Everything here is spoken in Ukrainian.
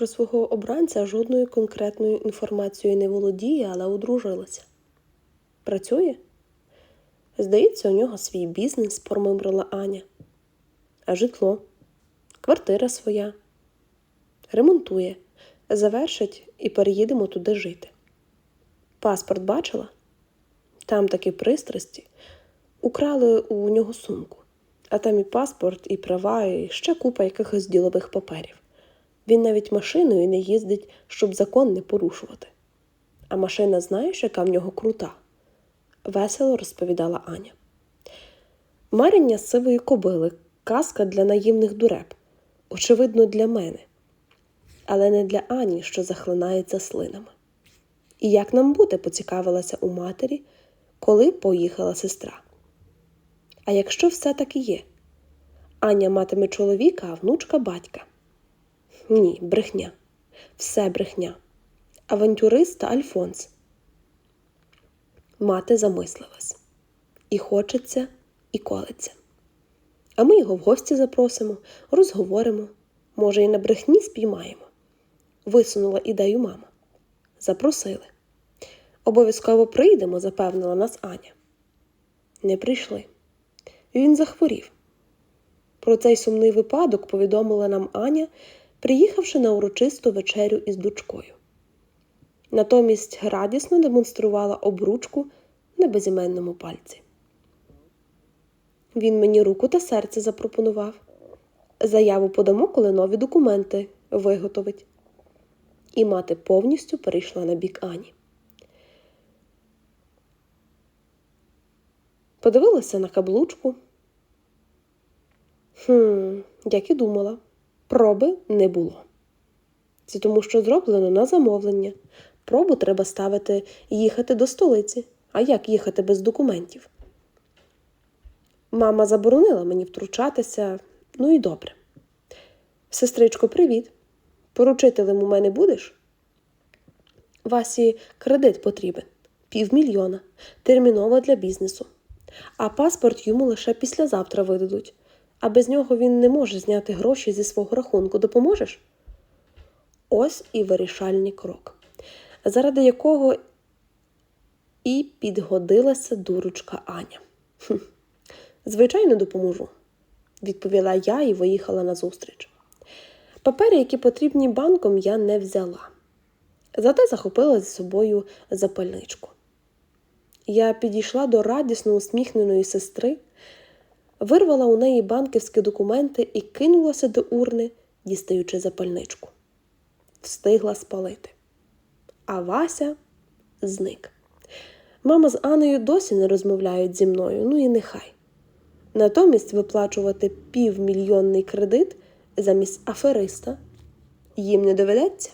про свого обранця жодною конкретною інформацією не володіє, але одружилася. Працює? Здається, у нього свій бізнес, промимрила Аня. А житло, квартира своя. Ремонтує, завершить і переїдемо туди жити. Паспорт бачила? Там такі пристрасті. Украли у нього сумку, а там і паспорт, і права, і ще купа якихось ділових паперів. Він навіть машиною не їздить, щоб закон не порушувати. А машина знаєш, яка в нього крута? весело розповідала Аня. Марення сивої кобили, казка для наївних дуреб, очевидно, для мене, але не для Ані, що захлинається слинами. І як нам бути, поцікавилася у матері, коли поїхала сестра. А якщо все таки є? Аня матиме чоловіка, а внучка батька. Ні, брехня. Все брехня. Авантюрист та Альфонс. Мати замислилась. І хочеться, і колеться. А ми його в гості запросимо, розговоримо, може, і на брехні спіймаємо. Висунула ідею мама. Запросили. Обов'язково прийдемо, запевнила нас Аня. Не прийшли. Він захворів. Про цей сумний випадок повідомила нам Аня, приїхавши на урочисту вечерю із дочкою. Натомість радісно демонструвала обручку на безіменному пальці. Він мені руку та серце запропонував. Заяву подамо, коли нові документи виготовить. І мати повністю перейшла на бік Ані. Подивилася на каблучку. Хм, як і думала, проби не було. Це тому, що зроблено на замовлення. Пробу треба ставити і їхати до столиці. А як їхати без документів? Мама заборонила мені втручатися, ну і добре. Сестричко, привіт. Поручителем у мене будеш? Васі кредит потрібен півмільйона, терміново для бізнесу. А паспорт йому лише післязавтра видадуть, а без нього він не може зняти гроші зі свого рахунку. Допоможеш? Ось і вирішальний крок, заради якого і підгодилася дурочка Аня. Хм. Звичайно, допоможу, відповіла я і виїхала на зустріч. Папери, які потрібні банком, я не взяла. Зате захопила з собою запальничку. Я підійшла до радісно усміхненої сестри, вирвала у неї банківські документи і кинулася до урни, дістаючи запальничку. Встигла спалити. А Вася зник. Мама з Анею досі не розмовляють зі мною, ну і нехай. Натомість виплачувати півмільйонний кредит замість афериста їм не доведеться.